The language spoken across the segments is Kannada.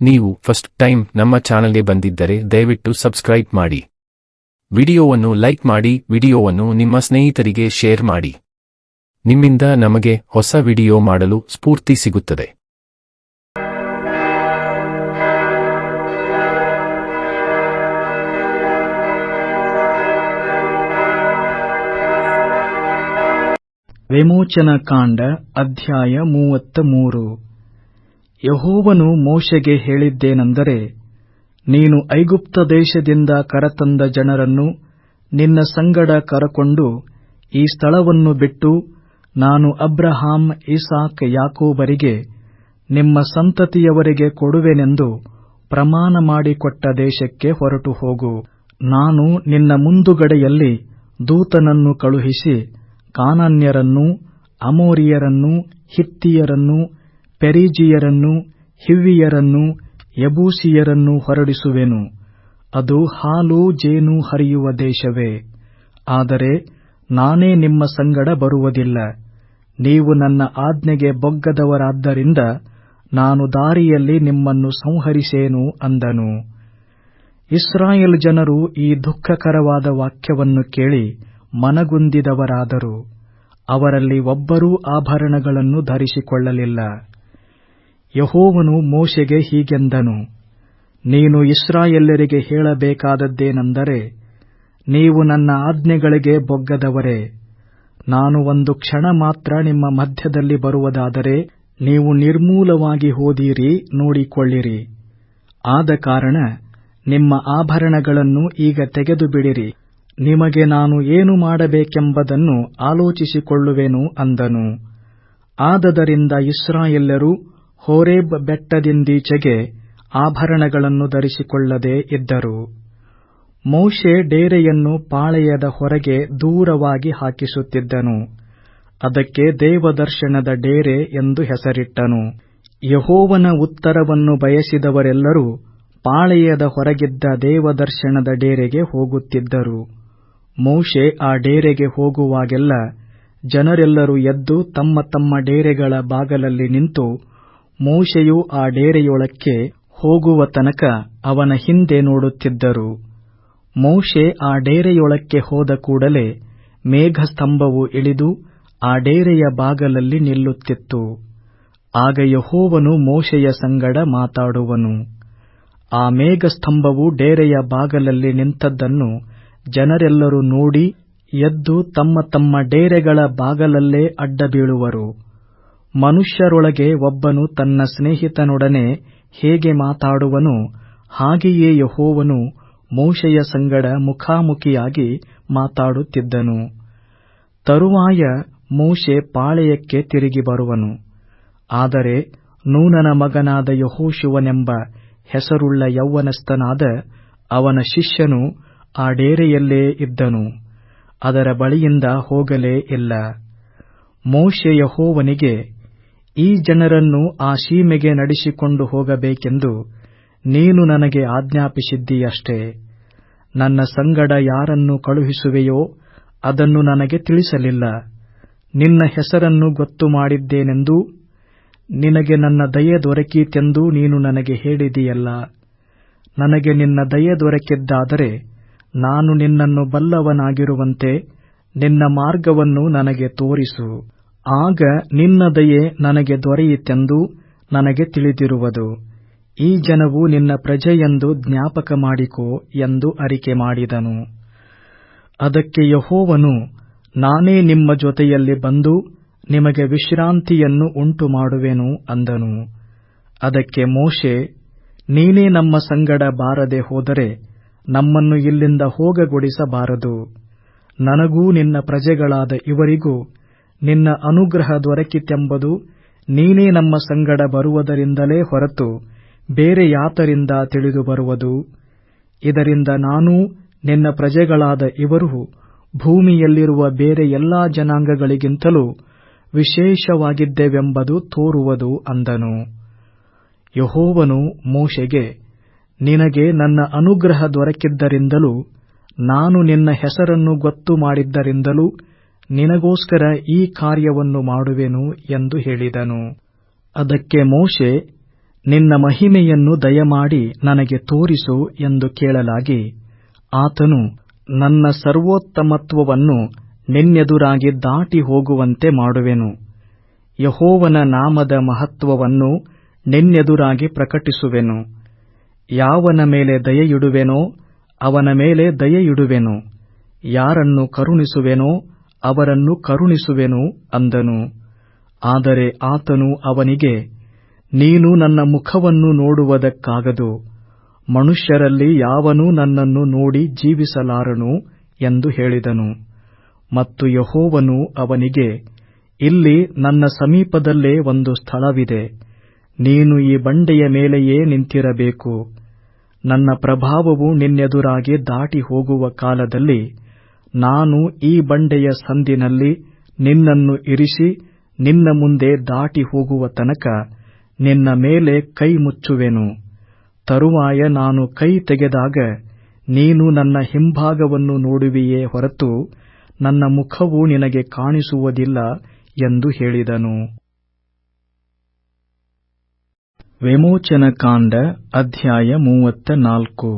ನೀವು ಫಸ್ಟ್ ಟೈಮ್ ನಮ್ಮ ಚಾನಲ್ಗೆ ಬಂದಿದ್ದರೆ ದಯವಿಟ್ಟು ಸಬ್ಸ್ಕ್ರೈಬ್ ಮಾಡಿ. ವಿಡಿಯೋವನ್ನು ಲೈಕ್ ಮಾಡಿ, ವಿಡಿಯೋವನ್ನು ನಿಮ್ಮ ಸ್ನೇಹಿತರಿಗೆ ಶೇರ್ ಮಾಡಿ. ನಿಮ್ಮಿಂದ ನಮಗೆ ಹೊಸ ವಿಡಿಯೋ ಮಾಡಲು ಸ್ಫೂರ್ತಿ ಸಿಗುತ್ತದೆ. ವಿಮೋಚನ ಕಾಂಡ ಅಧ್ಯಾಯ ಮೂವತ್ತ ಮೂರು. ಯಹೋವನು ಮೋಶೆಗೆ ಹೇಳಿದ್ದೇನೆಂದರೆ, ನೀನು ಐಗುಪ್ತ ದೇಶದಿಂದ ಕರತಂದ ಜನರನ್ನು ನಿನ್ನ ಸಂಗಡ ಕರಕೊಂಡು ಈ ಸ್ಥಳವನ್ನು ಬಿಟ್ಟು ನಾನು ಅಬ್ರಹಾಂ, ಇಸಾಕ್, ಯಾಕೋಬರಿಗೆ ನಿಮ್ಮ ಸಂತತಿಯವರಿಗೆ ಕೊಡುವೆನೆಂದು ಪ್ರಮಾಣ ಮಾಡಿಕೊಟ್ಟ ದೇಶಕ್ಕೆ ಹೊರಟು ಹೋಗು. ನಾನು ನಿನ್ನ ಮುಂದುಗಡೆಯಲ್ಲಿ ದೂತನನ್ನು ಕಳುಹಿಸಿ ಕಾನಾನ್ಯರನ್ನು ಅಮೋರಿಯರನ್ನು ಹಿತ್ತಿಯರನ್ನು ಪೆರಿಜಿಯರನ್ನು, ಹಿವ್ವಿಯರನ್ನು, ಯಬೂಸಿಯರನ್ನು ಹೊರಡಿಸುವೆನು. ಅದು ಹಾಲು ಜೇನು ಹರಿಯುವ ದೇಶವೇ. ಆದರೆ ನಾನೇ ನಿಮ್ಮ ಸಂಗಡ ಬರುವುದಿಲ್ಲ. ನೀವು ನನ್ನ ಆಜ್ಞೆಗೆ ಬೊಗ್ಗದವರಾದ್ದರಿಂದ ನಾನು ದಾರಿಯಲ್ಲಿ ನಿಮ್ಮನ್ನು ಸಂಹರಿಸೇನು ಅಂದನು. ಇಸ್ರಾಯೇಲ್ ಜನರು ಈ ದುಃಖಕರವಾದ ವಾಕ್ಯವನ್ನು ಕೇಳಿ ಮನಗುಂದಿದವರಾದರು. ಅವರಲ್ಲಿ ಒಬ್ಬರೂ ಆಭರಣಗಳನ್ನು ಧರಿಸಿಕೊಳ್ಳಲಿಲ್ಲ. ಯಹೋವನು ಮೋಶೆಗೆ ಹೀಗೆಂದನು, ನೀನು ಇಸ್ರಾಯೆಲ್ಲರಿಗೆ ಹೇಳಬೇಕಾದದ್ದೇನೆಂದರೆ, ನೀವು ನನ್ನ ಆಜ್ಞೆಗಳಿಗೆ ಬೊಗ್ಗದವರೇ. ನಾನು ಒಂದು ಕ್ಷಣ ಮಾತ್ರ ನಿಮ್ಮ ಮಧ್ಯದಲ್ಲಿ ಬರುವುದಾದರೆ, ನೀವು ನಿರ್ಮೂಲವಾಗಿ ಹೋದೀರಿ, ನೋಡಿಕೊಳ್ಳಿರಿ. ಆದ ಕಾರಣ ನಿಮ್ಮ ಆಭರಣಗಳನ್ನು ಈಗ ತೆಗೆದುಬಿಡಿರಿ. ನಿಮಗೆ ನಾನು ಏನು ಮಾಡಬೇಕೆಂಬುದನ್ನು ಆಲೋಚಿಸಿಕೊಳ್ಳುವೆನು ಅಂದನು. ಆದದರಿಂದ ಇಸ್ರಾಯೆಲ್ಲರೂ ಹೋರೇಬ್ ಬೆಟ್ಟದಿಂದೀಚೆಗೆ ಆಭರಣಗಳನ್ನು ಧರಿಸಿಕೊಳ್ಳದೇ ಇದ್ದರು. ಮೋಶೆ ಡೇರೆಯನ್ನು ಪಾಳೆಯದ ಹೊರಗೆ ದೂರವಾಗಿ ಹಾಕಿಸುತ್ತಿದ್ದನು. ಅದಕ್ಕೆ ದೇವದರ್ಶನದ ಡೇರೆ ಎಂದು ಹೆಸರಿಟ್ಟನು. ಯಹೋವನ ಉತ್ತರವನ್ನು ಬಯಸಿದವರೆಲ್ಲರೂ ಪಾಳೆಯದ ಹೊರಗಿದ್ದ ದೇವದರ್ಶನದ ಡೇರೆಗೆ ಹೋಗುತ್ತಿದ್ದರು. ಮೋಶೆ ಆ ಡೇರೆಗೆ ಹೋಗುವಾಗೆಲ್ಲ ಜನರೆಲ್ಲರೂ ಎದ್ದು ತಮ್ಮ ತಮ್ಮ ಡೇರೆಗಳ ಬಾಗಲಲ್ಲಿ ನಿಂತು ಮೋಶೆಯು ಆ ಡೇರೆಯೊಳಕ್ಕೆ ಹೋಗುವ ತನಕ ಅವನ ಹಿಂದೆ ನೋಡುತ್ತಿದ್ದರು. ಮೋಶೆ ಆ ಡೇರೆಯೊಳಕ್ಕೆ ಹೋದ ಕೂಡಲೇ ಮೇಘಸ್ತಂಭವು ಇಳಿದು ಆ ಡೇರೆಯ ಬಾಗಲಲ್ಲಿ ನಿಲ್ಲುತ್ತಿತ್ತು. ಆಗ ಯಹೋವನು ಮೋಶೆಯ ಸಂಗಡ ಮಾತಾಡುವನು. ಆ ಮೇಘಸ್ತಂಭವು ಡೇರೆಯ ಬಾಗಲಲ್ಲಿ ನಿಂತದ್ದನ್ನು ಜನರೆಲ್ಲರೂ ನೋಡಿ ಎದ್ದು ತಮ್ಮ ತಮ್ಮ ಡೇರೆಗಳ ಬಾಗಲಲ್ಲೇ ಅಡ್ಡಬೀಳುವರು. ಮನುಷ್ಯರೊಳಗೆ ಒಬ್ಬನು ತನ್ನ ಸ್ನೇಹಿತನೊಡನೆ ಹೇಗೆ ಮಾತಾಡುವನೋ ಹಾಗೆಯೇ ಯಹೋವನು ಮೋಶೆಯ ಸಂಗಡ ಮುಖಾಮುಖಿಯಾಗಿ ಮಾತಾಡುತ್ತಿದ್ದನು. ತರುವಾಯ ಮೋಶೆ ಪಾಳೆಯಕ್ಕೆ ತಿರುಗಿ ಬರುವನು. ಆದರೆ ನೂನನ ಮಗನಾದ ಯಹೋಶಿವನೆಂಬ ಹೆಸರುಳ್ಳ ಯೌವನಸ್ಥನಾದ ಅವನ ಶಿಷ್ಯನು ಆ ಡೇರೆಯಲ್ಲೇ ಇದ್ದನು. ಅದರ ಬಳಿಯಿಂದ ಹೋಗಲೇ ಇಲ್ಲ. ಮೋಶೆ ಯಹೋವನಿಗೆ ಈ ಜನರನ್ನು ಆ ಸೀಮೆಗೆ ನಡೆಸಿಕೊಂಡು ಹೋಗಬೇಕೆಂದು ನೀನು ನನಗೆ ಆಜ್ಞಾಪಿಸಿದ್ದೀಯಷ್ಟೇ. ನನ್ನ ಸಂಗಡ ಯಾರನ್ನು ಕಳುಹಿಸುವೆಯೋ ಅದನ್ನು ನನಗೆ ತಿಳಿಸಲಿಲ್ಲ. ನಿನ್ನ ಹೆಸರನ್ನು ಗೊತ್ತು ಮಾಡಿದ್ದೇನೆಂದೂ, ನಿನಗೆ ನನ್ನ ದಯೆ ದೊರಕೀತೆಂದೂ ನೀನು ನನಗೆ ಹೇಳಿದೆಯಲ್ಲ. ನನಗೆ ನಿನ್ನ ದಯೆ ದೊರಕಿದ್ದಾದರೆ ನಾನು ನಿನ್ನನ್ನು ಬಲ್ಲವನಾಗಿರುವಂತೆ ನಿನ್ನ ಮಾರ್ಗವನ್ನು ನನಗೆ ತೋರಿಸು. ಆಗ ನಿನ್ನ ದಯೆ ನನಗೆ ದೊರೆಯಿತೆಂದು ನನಗೆ ತಿಳಿದಿರುವುದು. ಈ ಜನವು ನಿನ್ನ ಪ್ರಜೆಯೆಂದು ಜ್ಞಾಪಕ ಮಾಡಿಕೋ ಎಂದು ಅರಿಕೆ ಮಾಡಿದನು. ಅದಕ್ಕೆ ಯಹೋವನು, ನಾನೇ ನಿಮ್ಮ ಜೊತೆಯಲ್ಲಿ ಬಂದು ನಿಮಗೆ ವಿಶ್ರಾಂತಿಯನ್ನು ಉಂಟು ಮಾಡುವೆನು ಅಂದನು. ಅದಕ್ಕೆ ಮೋಶೆ, ನೀನೇ ನಮ್ಮ ಸಂಗಡ ಬಾರದೆ ಹೋದರೆ ನಮ್ಮನ್ನು ಇಲ್ಲಿಂದ ಹೋಗಗೊಡಿಸಬಾರದು. ನನಗೂ ನಿನ್ನ ಪ್ರಜೆಗಳಾದ ಇವರಿಗೂ ನಿನ್ನ ಅನುಗ್ರಹ ದೊರಕಿತೆಂಬುದು ನೀನೇ ನಮ್ಮ ಸಂಗಡ ಬರುವುದರಿಂದಲೇ ಹೊರತು ಬೇರೆ ಯಾತರಿಂದ ತಿಳಿದು ಬರುವುದು. ಇದರಿಂದ ನಾನೂ ನಿನ್ನ ಪ್ರಜೆಗಳಾದ ಇವರು ಭೂಮಿಯಲ್ಲಿರುವ ಬೇರೆ ಎಲ್ಲಾ ಜನಾಂಗಗಳಿಗಿಂತಲೂ ವಿಶೇಷವಾಗಿದ್ದೇವೆಂಬುದು ತೋರುವುದು ಅಂದನು. ಯೆಹೋವನು ಮೋಶೆಗೆ, ನಿನಗೆ ನನ್ನ ಅನುಗ್ರಹ ದೊರಕಿದ್ದರಿಂದಲೂ, ನಾನು ನಿನ್ನ ಹೆಸರನ್ನು ಗೊತ್ತು ಮಾಡಿದ್ದರಿಂದಲೂ ನಿನಗೋಸ್ಕರ ಈ ಕಾರ್ಯವನ್ನು ಮಾಡುವೆನು ಎಂದು ಹೇಳಿದನು. ಅದಕ್ಕೆ ಮೋಶೆ, ನಿನ್ನ ಮಹಿಮೆಯನ್ನು ದಯಮಾಡಿ ನನಗೆ ತೋರಿಸು ಎಂದು ಕೇಳಲಾಗಿ, ಆತನು ನನ್ನ ಸರ್ವೋತ್ತಮತ್ವವನ್ನು ನಿನ್ನೆದುರಾಗಿ ದಾಟಿ ಹೋಗುವಂತೆ ಮಾಡುವೆನು. ಯಹೋವನ ನಾಮದ ಮಹತ್ವವನ್ನು ನಿನ್ನೆದುರಾಗಿ ಪ್ರಕಟಿಸುವೆನು. ಯಾವನ ಮೇಲೆ ದಯೆಯಿಡುವೆನೋ ಅವನ ಮೇಲೆ ದಯೆಯಿಡುವೆನು. ಯಾರನ್ನು ಕರುಣಿಸುವೆನೋ ಅವರನ್ನು ಕರುಣಿಸುವೆನು ಅಂದನು. ಆದರೆ ಆತನು ಅವನಿಗೆ, ನೀನು ನನ್ನ ಮುಖವನ್ನು ನೋಡುವುದಕ್ಕಾಗದು, ಮನುಷ್ಯರಲ್ಲಿ ಯಾವನೂ ನನ್ನನ್ನು ನೋಡಿ ಜೀವಿಸಲಾರನು ಎಂದು ಹೇಳಿದನು. ಮತ್ತು ಯಹೋವನು ಅವನಿಗೆ, ಇಲ್ಲಿ ನನ್ನ ಸಮೀಪದಲ್ಲೇ ಒಂದು ಸ್ಥಳವಿದೆ, ನೀನು ಈ ಬಂಡೆಯ ಮೇಲೆಯೇ ನಿಂತಿರಬೇಕು. ನನ್ನ ಪ್ರಭಾವವು ನಿನ್ನೆದುರಾಗಿ ದಾಟಿ ಹೋಗುವ ಕಾಲದಲ್ಲಿ ನಾನು ಈ ಬಂಡೆಯ ಸಂದಿನಲ್ಲಿ ನಿನ್ನನ್ನು ಇರಿಸಿ ನಿನ್ನ ಮುಂದೆ ದಾಟಿ ಹೋಗುವ ತನಕ ನಿನ್ನ ಮೇಲೆ ಕೈ ಮುಚ್ಚುವೆನು. ತರುವಾಯ ನಾನು ಕೈ ತೆಗೆದಾಗ ನೀನು ನನ್ನ ಹಿಂಭಾಗವನ್ನು ನೋಡುವೆಯೇ ಹೊರತು ನನ್ನ ಮುಖವು ನಿನಗೆ ಕಾಣಿಸುವುದಿಲ್ಲ ಎಂದು ಹೇಳಿದನು. ವಿಮೋಚನಕಾಂಡ ಅಧ್ಯಾಯ ಮೂವತ್ತ ನಾಲ್ಕು.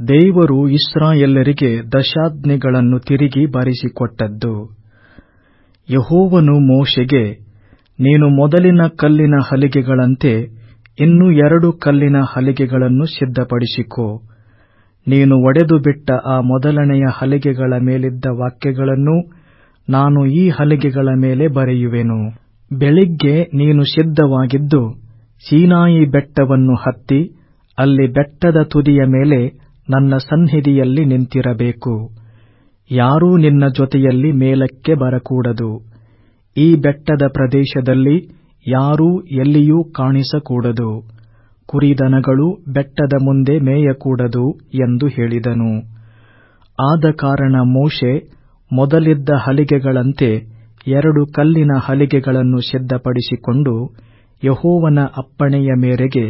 ದೇವರು ಇಸ್ರಾಯೇಲರಿಗೆ ದಶಾಜ್ಞೆಗಳನ್ನು ತಿರುಗಿ ಬರಿಸಿಕೊಟ್ಟದ್ದು. ಯೆಹೋವನು ಮೋಶೆಗೆ, ನೀನು ಮೊದಲಿನ ಕಲ್ಲಿನ ಹಲಿಗೆಗಳಂತೆ ಇನ್ನೂ ಎರಡು ಕಲ್ಲಿನ ಹಲಿಗೆಗಳನ್ನು ಸಿದ್ಧಪಡಿಸಿಕೋ. ನೀನು ಒಡೆದು ಬಿಟ್ಟ ಆ ಮೊದಲನೆಯ ಹಲಿಗೆಗಳ ಮೇಲಿದ್ದ ವಾಕ್ಯಗಳನ್ನು ನಾನು ಈ ಹಲಿಗೆಗಳ ಮೇಲೆ ಬರೆಯುವೆನು. ಬೆಳಿಗ್ಗೆ ನೀನು ಸಿದ್ಧವಾಗಿದ್ದು, ಸೀನಾಯಿ ಬೆಟ್ಟವನ್ನು ಹತ್ತಿ, ಅಲ್ಲಿ ಬೆಟ್ಟದ ತುದಿಯ ಮೇಲೆ ನನ್ನ ಸನ್ನಿಧಿಯಲ್ಲಿ ನಿಂತಿರಬೇಕು. ಯಾರೂ ನಿನ್ನ ಜೊತೆಯಲ್ಲಿ ಮೇಲಕ್ಕೆ ಬರಕೂಡದು. ಈ ಬೆಟ್ಟದ ಪ್ರದೇಶದಲ್ಲಿ ಯಾರೂ ಎಲ್ಲಿಯೂ ಕಾಣಿಸಕೂಡದು. ಕುರಿದನಗಳು ಬೆಟ್ಟದ ಮುಂದೆ ಮೇಯಕೂಡದು ಎಂದು ಹೇಳಿದನು. ಆದ ಕಾರಣ ಮೋಶೆ ಮೊದಲಿದ್ದ ಹಲಿಗೆಗಳಂತೆ ಎರಡು ಕಲ್ಲಿನ ಹಲಿಗೆಗಳನ್ನು ಸಿದ್ಧಪಡಿಸಿಕೊಂಡು ಯೆಹೋವನ ಅಪ್ಪಣೆಯ ಮೇರೆಗೆ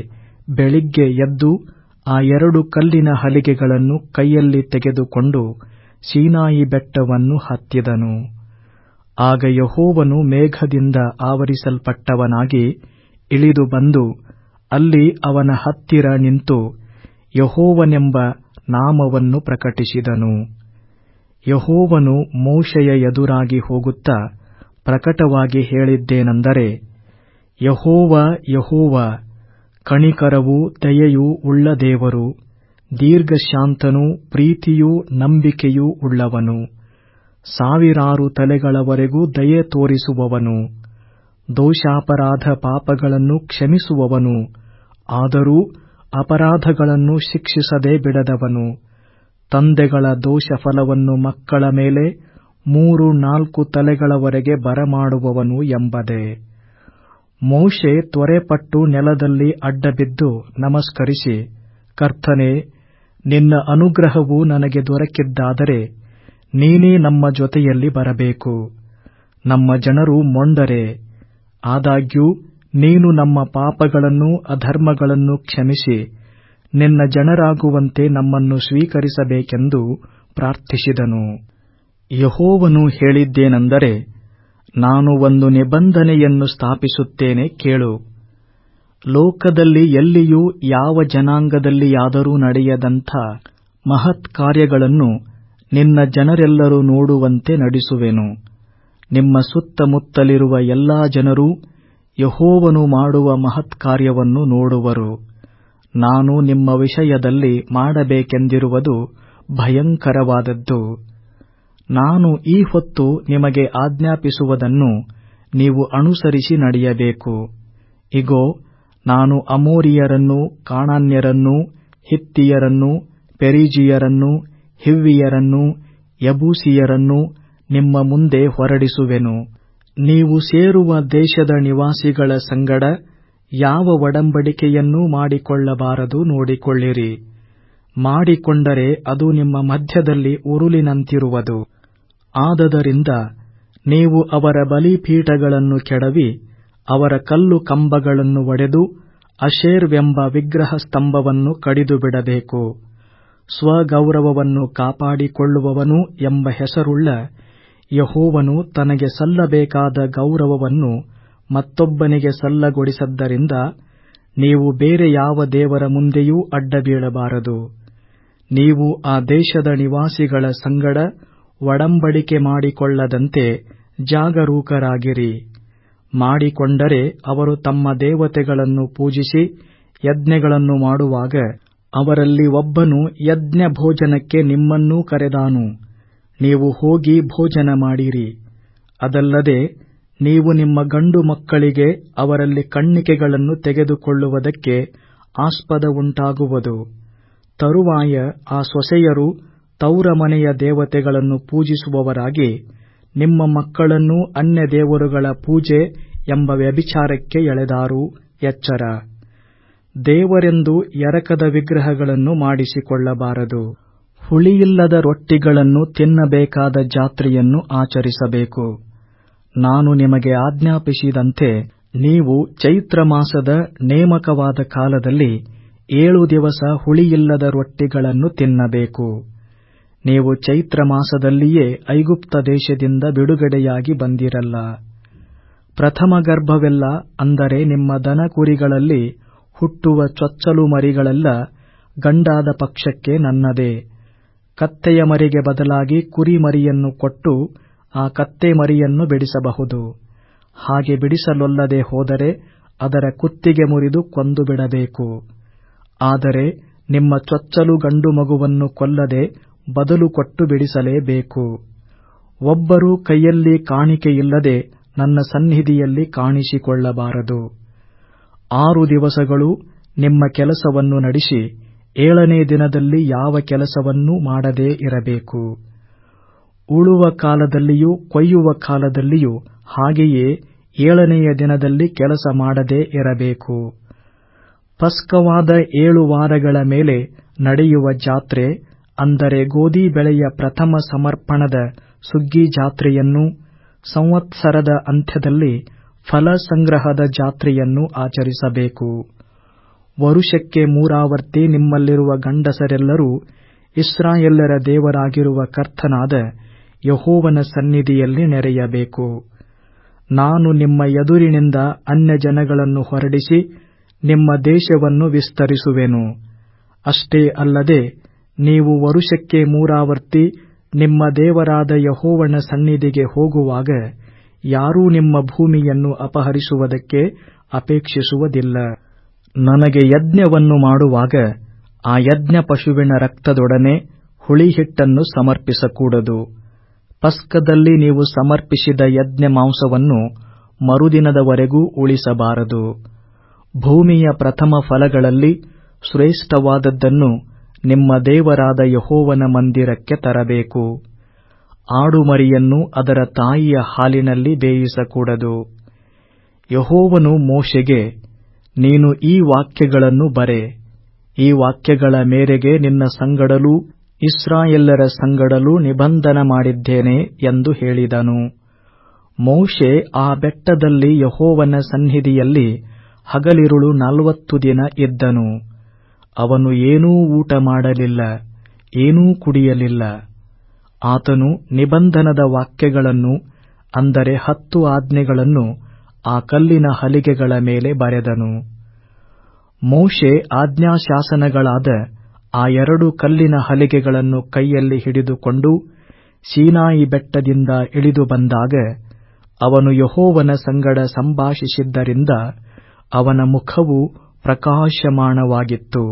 ಬೆಳಿಗ್ಗೆ ಎದ್ದು ಆ ಎರಡು ಕಲ್ಲಿನ ಹಲಿಗೆಗಳನ್ನು ಕೈಯಲ್ಲಿ ತೆಗೆದುಕೊಂಡು ಸೀನಾಯಿ ಬೆಟ್ಟವನ್ನು ಹತ್ತಿದನು. ಆಗ ಯೆಹೋವನು ಮೇಘದಿಂದ ಆವರಿಸಲ್ಪಟ್ಟವನಾಗಿ ಇಳಿದು ಬಂದು ಅಲ್ಲಿ ಅವನ ಹತ್ತಿರ ನಿಂತು ಯೆಹೋವನೆಂಬ ನಾಮವನ್ನು ಪ್ರಕಟಿಸಿದನು. ಯೆಹೋವನು ಮೋಶೆಯ ಎದುರಾಗಿ ಹೋಗುತ್ತಾ ಪ್ರಕಟವಾಗಿ ಹೇಳಿದ್ದೇನೆಂದರೆ, ಯಹೋವ, ಯೆಹೋವ ಕಣಿಕರವೂ ದಯೆಯೂ ಉಳ್ಳ ದೇವರು, ದೀರ್ಘಶಾಂತನೂ ಪ್ರೀತಿಯೂ ನಂಬಿಕೆಯೂ ಉಳ್ಳವನು. ಸಾವಿರಾರು ತಲೆಗಳವರೆಗೂ ದಯೆ ತೋರಿಸುವವನು. ದೋಷಾಪರಾಧ ಪಾಪಗಳನ್ನು ಕ್ಷಮಿಸುವವನು. ಆದರೂ ಅಪರಾಧಗಳನ್ನು ಶಿಕ್ಷಿಸದೆ ಬಿಡದವನು. ತಂದೆಗಳ ದೋಷ ಫಲವನ್ನು ಮಕ್ಕಳ ಮೇಲೆ ಮೂರು ನಾಲ್ಕು ತಲೆಗಳವರೆಗೆ ಬರಮಾಡುವವನು ಎಂಬುದೇ. ಮೋಶೆ ತ್ವರೆಪಟ್ಟು ನೆಲದಲ್ಲಿ ಅಡ್ಡಬಿದ್ದು ನಮಸ್ಕರಿಸಿ, ಕರ್ತನೇ, ನಿನ್ನ ಅನುಗ್ರಹವು ನನಗೆ ದೊರಕಿದ್ದಾದರೆ ನೀನೇ ನಮ್ಮ ಜೊತೆಯಲ್ಲಿ ಬರಬೇಕು. ನಮ್ಮ ಜನರು ಮೊಂಡರೆ, ಆದಾಗ್ಯೂ ನೀನು ನಮ್ಮ ಪಾಪಗಳನ್ನು ಅಧರ್ಮಗಳನ್ನು ಕ್ಷಮಿಸಿ, ನಿನ್ನ ಜನರಾಗುವಂತೆ ನಮ್ಮನ್ನು ಸ್ವೀಕರಿಸಬೇಕೆಂದು ಪ್ರಾರ್ಥಿಸಿದನು. ಯೆಹೋವನು ಹೇಳಿದ್ದೇನೆಂದರೆ ನಾನು ಒಂದು ನಿಬಂಧನೆಯನ್ನು ಸ್ಥಾಪಿಸುತ್ತೇನೆ ಕೇಳು. ಲೋಕದಲ್ಲಿ ಎಲ್ಲಿಯೂ ಯಾವ ಜನಾಂಗದಲ್ಲಿಯಾದರೂ ನಡೆಯದಂಥ ಮಹತ್ ಕಾರ್ಯಗಳನ್ನು ನಿನ್ನ ಜನರೆಲ್ಲರೂ ನೋಡುವಂತೆ ನಡೆಸುವೆನು. ನಿಮ್ಮ ಸುತ್ತಮುತ್ತಲಿರುವ ಎಲ್ಲಾ ಜನರೂ ಯೆಹೋವನು ಮಾಡುವ ಮಹತ್ ಕಾರ್ಯವನ್ನು ನೋಡುವರು. ನಾನು ನಿಮ್ಮ ವಿಷಯದಲ್ಲಿ ಮಾಡಬೇಕೆಂದಿರುವುದು ಭಯಂಕರವಾದದ್ದು. ನಾನು ಈ ಹೊತ್ತು ನಿಮಗೆ ಆಜ್ಞಾಪಿಸುವುದನ್ನು ನೀವು ಅನುಸರಿಸಿ ನಡೆಯಬೇಕು. ಇಗೋ, ನಾನು ಅಮೋರಿಯರನ್ನು ಕಾಣಾನ್ಯರನ್ನು ಹಿತ್ತಿಯರನ್ನು, ಪೆರಿಜಿಯರನ್ನು, ಹಿವ್ವಿಯರನ್ನು, ಯಬೂಸಿಯರನ್ನು ನಿಮ್ಮ ಮುಂದೆ ಹೊರಡಿಸುವೆನು. ನೀವು ಸೇರುವ ದೇಶದ ನಿವಾಸಿಗಳ ಸಂಗಡ ಯಾವ ಒಡಂಬಡಿಕೆಯನ್ನೂ ಮಾಡಿಕೊಳ್ಳಬಾರದು ನೋಡಿಕೊಳ್ಳಿರಿ. ಮಾಡಿಕೊಂಡರೆ ಅದು ನಿಮ್ಮ ಮಧ್ಯದಲ್ಲಿ ಉರುಲಿನಂತಿರುವುದು ಆದದರಿಂದ ನೀವು ಅವರ ಬಲಿಪೀಠಗಳನ್ನು ಕೆಡವಿ, ಅವರ ಕಲ್ಲು ಕಂಬಗಳನ್ನು ಒಡೆದು ಅಶೇರ್ವೆಂಬ ವಿಗ್ರಹ ಸ್ತಂಭವನ್ನು ಕಡಿದು ಬಿಡಬೇಕು. ಸ್ವಗೌರವವನ್ನು ಕಾಪಾಡಿಕೊಳ್ಳುವವನು ಎಂಬ ಹೆಸರುಳ್ಳ ಯಹೋವನು ತನಗೆ ಸಲ್ಲಬೇಕಾದ ಗೌರವವನ್ನು ಮತ್ತೊಬ್ಬನಿಗೆ ಸಲ್ಲಗೊಡಿಸದ್ದರಿಂದ ನೀವು ಬೇರೆ ಯಾವ ದೇವರ ಮುಂದೆಯೂ ಅಡ್ಡಬೀಳಬಾರದು. ನೀವು ಆ ದೇಶದ ನಿವಾಸಿಗಳ ಸಂಗಡ ಒಡಂಬಡಿಕೆ ಮಾಡಿಕೊಳ್ಳದಂತೆ ಜಾಗರೂಕರಾಗಿರಿ. ಮಾಡಿಕೊಂಡರೆ ಅವರು ತಮ್ಮ ದೇವತೆಗಳನ್ನು ಪೂಜಿಸಿ ಯಜ್ಞಗಳನ್ನು ಮಾಡುವಾಗ ಅವರಲ್ಲಿ ಒಬ್ಬನು ಯಜ್ಞ ಭೋಜನಕ್ಕೆ ನಿಮ್ಮನ್ನೂ ಕರೆದಾನು. ನೀವು ಹೋಗಿ ಭೋಜನ ಮಾಡಿರಿ. ಅದಲ್ಲದೆ ನೀವು ನಿಮ್ಮ ಗಂಡು ಮಕ್ಕಳಿಗೆ ಅವರಲ್ಲಿ ಕಣ್ಣಿಕೆಗಳನ್ನು ತೆಗೆದುಕೊಳ್ಳುವುದಕ್ಕೆ ಆಸ್ಪದ ಉಂಟಾಗುವುದು. ತರುವಾಯ ಆ ಸೊಸೆಯರು ತೌರ ಮನೆಯ ದೇವತೆಗಳನ್ನು ಪೂಜಿಸುವವರಾಗಿ ನಿಮ್ಮ ಮಕ್ಕಳನ್ನು ಅನ್ಯ ದೇವರುಗಳ ಪೂಜೆ ಎಂಬ ವ್ಯಭಿಚಾರಕ್ಕೆ ಎಳೆದಾರು ಎಚ್ಚರ. ದೇವರೆಂದು ಎರಕದ ವಿಗ್ರಹಗಳನ್ನು ಮಾಡಿಸಿಕೊಳ್ಳಬಾರದು. ಹುಳಿಯಿಲ್ಲದ ರೊಟ್ಟಿಗಳನ್ನು ತಿನ್ನಬೇಕಾದ ಜಾತ್ರೆಯನ್ನು ಆಚರಿಸಬೇಕು. ನಾನು ನಿಮಗೆ ಆಜ್ಞಾಪಿಸಿದಂತೆ ನೀವು ಚೈತ್ರ ಮಾಸದ ನೇಮಕವಾದ ಕಾಲದಲ್ಲಿ ಏಳು ದಿವಸ ಹುಳಿಯಿಲ್ಲದ ರೊಟ್ಟಿಗಳನ್ನು ತಿನ್ನಬೇಕು. ನೀವು ಚೈತ್ರ ಮಾಸದಲ್ಲಿಯೇ ಐಗುಪ್ತ ದೇಶದಿಂದ ಬಿಡುಗಡೆಯಾಗಿ ಬಂದಿರಲ್ಲ. ಪ್ರಥಮ ಗರ್ಭವೆಲ್ಲ ಅಂದರೆ ನಿಮ್ಮ ದನ ಕುರಿಗಳಲ್ಲಿ ಹುಟ್ಟುವ ಚೊಚ್ಚಲು ಮರಿಗಳೆಲ್ಲ ಗಂಡಾದ ಪಕ್ಷಕ್ಕೆ ನನ್ನದೇ. ಕತ್ತೆಯ ಮರಿಗೆ ಬದಲಾಗಿ ಕುರಿ ಮರಿಯನ್ನು ಕೊಟ್ಟು ಆ ಕತ್ತೆ ಮರಿಯನ್ನು ಬಿಡಿಸಬಹುದು. ಹಾಗೆ ಬಿಡಿಸಲೊಲ್ಲದೆ ಹೋದರೆ ಅದರ ಕುತ್ತಿಗೆ ಮುರಿದು ಕೊಂದು ಬಿಡಬೇಕು. ಆದರೆ ನಿಮ್ಮ ಚೊಚ್ಚಲು ಗಂಡು ಮಗುವನ್ನು ಕೊಲ್ಲದೆ ಬದಲು ಕೊಟ್ಟು ಬಿಡಿಸಲೇಬೇಕು. ಒಬ್ಬರೂ ಕೈಯಲ್ಲಿ ಕಾಣಿಕೆಯಿಲ್ಲದೆ ನನ್ನ ಸನ್ನಿಧಿಯಲ್ಲಿ ಕಾಣಿಸಿಕೊಳ್ಳಬಾರದು. ಆರು ದಿವಸಗಳು ನಿಮ್ಮ ಕೆಲಸವನ್ನು ನಡೆಸಿ, ಏಳನೇ ದಿನದಲ್ಲಿ ಯಾವ ಕೆಲಸವನ್ನೂ ಮಾಡದೇ ಇರಬೇಕು. ಉಳುವ ಕಾಲದಲ್ಲಿಯೂ ಕೊಯ್ಯುವ ಕಾಲದಲ್ಲಿಯೂ ಹಾಗೆಯೇ ಏಳನೆಯ ದಿನದಲ್ಲಿ ಕೆಲಸ ಮಾಡದೇ ಇರಬೇಕು. ಪಸ್ಕವಾದ ಏಳು ವಾರಗಳ ಮೇಲೆ ನಡೆಯುವ ಜಾತ್ರೆ ಅಂದರೆ ಗೋಧಿ ಬೆಳೆಯ ಪ್ರಥಮ ಸಮರ್ಪಣದ ಸುಗ್ಗಿ ಜಾತ್ರೆಯನ್ನು ಸಂವತ್ಸರದ ಅಂತ್ಯದಲ್ಲಿ ಫಲ ಸಂಗ್ರಹದ ಜಾತ್ರೆಯನ್ನು ಆಚರಿಸಬೇಕು. ವರುಷಕ್ಕೆ ಮೂರಾವರ್ತಿ ನಿಮ್ಮಲ್ಲಿರುವ ಗಂಡಸರೆಲ್ಲರೂ ಇಸ್ರಾಯೇಲ್ಯರ ದೇವರಾಗಿರುವ ಕರ್ತನಾದ ಯಹೋವನ ಸನ್ನಿಧಿಯಲ್ಲಿ ನೆರೆಯಬೇಕು. ನಾನು ನಿಮ್ಮ ಎದುರಿನಿಂದ ಅನ್ಯಜನಗಳನ್ನು ಹೊರಡಿಸಿ ನಿಮ್ಮ ದೇಶವನ್ನು ವಿಸ್ತರಿಸುವೆನು. ಅಷ್ಟೇ ಅಲ್ಲದೆ ನೀವು ವರುಷಕ್ಕೆ ಮೂರಾವರ್ತಿ ನಿಮ್ಮ ದೇವರಾದ ಯಹೋವನ ಸನ್ನಿಧಿಗೆ ಹೋಗುವಾಗ ಯಾರೂ ನಿಮ್ಮ ಭೂಮಿಯನ್ನು ಅಪಹರಿಸುವುದಕ್ಕೆ ಅಪೇಕ್ಷಿಸುವುದಿಲ್ಲ. ನನಗೆ ಯಜ್ಞವನ್ನು ಮಾಡುವಾಗ ಆ ಯಜ್ಞ ಪಶುವಿನ ರಕ್ತದೊಡನೆ ಹುಳಿಹಿಟ್ಟನ್ನು ಸಮರ್ಪಿಸಕೂಡದು. ಪಸ್ಕದಲ್ಲಿ ನೀವು ಸಮರ್ಪಿಸಿದ ಯಜ್ಞ ಮಾಂಸವನ್ನು ಮರುದಿನದವರೆಗೂ ಉಳಿಸಬಾರದು. ಭೂಮಿಯ ಪ್ರಥಮ ಫಲಗಳಲ್ಲಿ ಶ್ರೇಷ್ಠವಾದದ್ದನ್ನು ನಿಮ್ಮ ದೇವರಾದ ಯಹೋವನ ಮಂದಿರಕ್ಕೆ ತರಬೇಕು. ಆಡುಮರಿಯನ್ನು ಅದರ ತಾಯಿಯ ಹಾಲಿನಲ್ಲಿ ಬೇಯಿಸಕೂಡದು. ಯಹೋವನು ಮೋಶೆಗೆ, ನೀನು ಈ ವಾಕ್ಯಗಳನ್ನು ಬರೆ. ಈ ವಾಕ್ಯಗಳ ಮೇರೆಗೆ ನಿನ್ನ ಸಂಗಡಲೂ ಇಸ್ರಾಯೆಲ್ಲರ ಸಂಗಡಲೂ ನಿಬಂಧನ ಮಾಡಿದ್ದೇನೆ ಎಂದು ಹೇಳಿದನು. ಮೋಶೆ ಆ ಬೆಟ್ಟದಲ್ಲಿ ಯಹೋವನ ಸನ್ನಿಧಿಯಲ್ಲಿ ಹಗಲಿರುಳು ನಲವತ್ತು ದಿನ ಇದ್ದನು. ಅವನು ಏನೂ ಊಟ ಮಾಡಲಿಲ್ಲ, ಏನೂ ಕುಡಿಯಲಿಲ್ಲ. ಆತನು ನಿಬಂಧನದ ವಾಕ್ಯಗಳನ್ನು, ಅಂದರೆ ಹತ್ತು ಆಜ್ಞೆಗಳನ್ನು, ಆ ಕಲ್ಲಿನ ಹಲಿಗೆಗಳ ಮೇಲೆ ಬರೆದನು. ಮೋಶೆ ಆಜ್ಞಾಶಾಸನಗಳಾದ ಆ ಎರಡು ಕಲ್ಲಿನ ಹಲಿಗೆಗಳನ್ನು ಕೈಯಲ್ಲಿ ಹಿಡಿದುಕೊಂಡು ಸೀನಾಯಿ ಬೆಟ್ಟದಿಂದ ಇಳಿದು ಬಂದಾಗ, ಅವನು ಯಹೋವನ ಸಂಗಡ ಸಂಭಾಷಿಸಿದ್ದರಿಂದ ಅವನ ಮುಖವು ಪ್ರಕಾಶಮಾನವಾಗಿತ್ತು.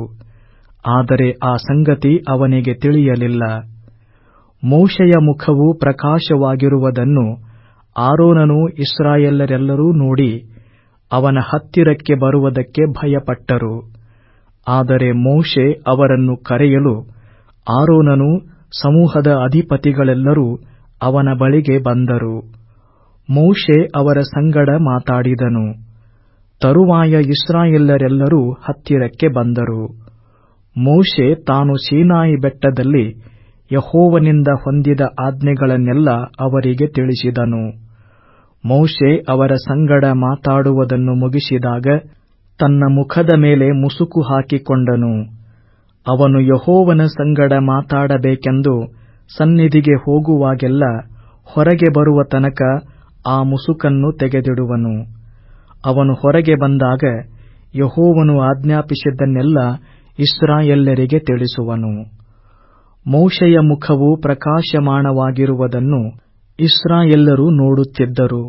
ಆದರೆ ಆ ಸಂಗತಿ ಅವನಿಗೆ ತಿಳಿಯಲಿಲ್ಲ. ಮೋಶೆಯ ಮುಖವು ಪ್ರಕಾಶವಾಗಿರುವುದನ್ನು ಆರೋನನು ಇಸ್ರಾಯೇಲರೆಲ್ಲರೂ ನೋಡಿ ಅವನ ಹತ್ತಿರಕ್ಕೆ ಬರುವುದಕ್ಕೆ ಭಯಪಟ್ಟರು. ಆದರೆ ಮೋಶೆ ಅವರನ್ನು ಕರೆಯಲು ಆರೋನನು ಸಮೂಹದ ಅಧಿಪತಿಗಳೆಲ್ಲರೂ ಅವನ ಬಳಿಗೆ ಬಂದರು. ಮೋಶೆ ಅವರ ಸಂಗಡ ಮಾತಾಡಿದನು. ತರುವಾಯ ಇಸ್ರಾಯೇಲ್ಯರೆಲ್ಲರೂ ಹತ್ತಿರಕ್ಕೆ ಬಂದರು. ಮೋಶೆ ತಾನು ಸೀನಾಯಿ ಬೆಟ್ಟದಲ್ಲಿ ಯಹೋವನಿಂದ ಹೊಂದಿದ ಆಜ್ಞೆಗಳನ್ನೆಲ್ಲ ಅವರಿಗೆ ತಿಳಿಸಿದನು. ಮೋಶೆ ಅವರ ಸಂಗಡ ಮಾತಾಡುವುದನ್ನು ಮುಗಿಸಿದಾಗ ತನ್ನ ಮುಖದ ಮೇಲೆ ಮುಸುಕು ಹಾಕಿಕೊಂಡನು. ಅವನು ಯಹೋವನ ಸಂಗಡ ಮಾತಾಡಬೇಕೆಂದು ಸನ್ನಿಧಿಗೆ ಹೋಗುವಾಗೆಲ್ಲ ಹೊರಗೆ ಬರುವ ತನಕ ಆ ಮುಸುಕನ್ನು ತೆಗೆದಿಡುವನು. ಅವನು ಹೊರಗೆ ಬಂದಾಗ ಯಹೋವನು ಆಜ್ಞಾಪಿಸಿದ್ದನ್ನೆಲ್ಲ ಇಸ್ರಾಯೇಲ್ಯರಿಗೆ ತಿಳಿಸುವನು. ಮೋಶೆಯ ಮುಖವು ಪ್ರಕಾಶಮಾನವಾಗಿರುವುದನ್ನು ಎಲ್ಲರೂ ನೋಡುತ್ತಿದ್ದರು.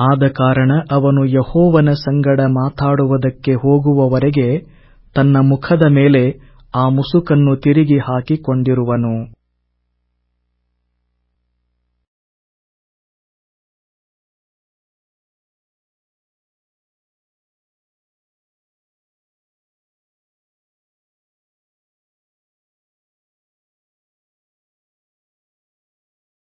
ಆದ ಕಾರಣ ಅವನು ಯಹೋವನ ಸಂಗಡ ಮಾತಾಡುವುದಕ್ಕೆ ಹೋಗುವವರೆಗೆ ತನ್ನ ಮುಖದ ಮೇಲೆ ಆ ಮುಸುಕನ್ನು ತಿರುಗಿ ಹಾಕಿಕೊಂಡಿರುವನು.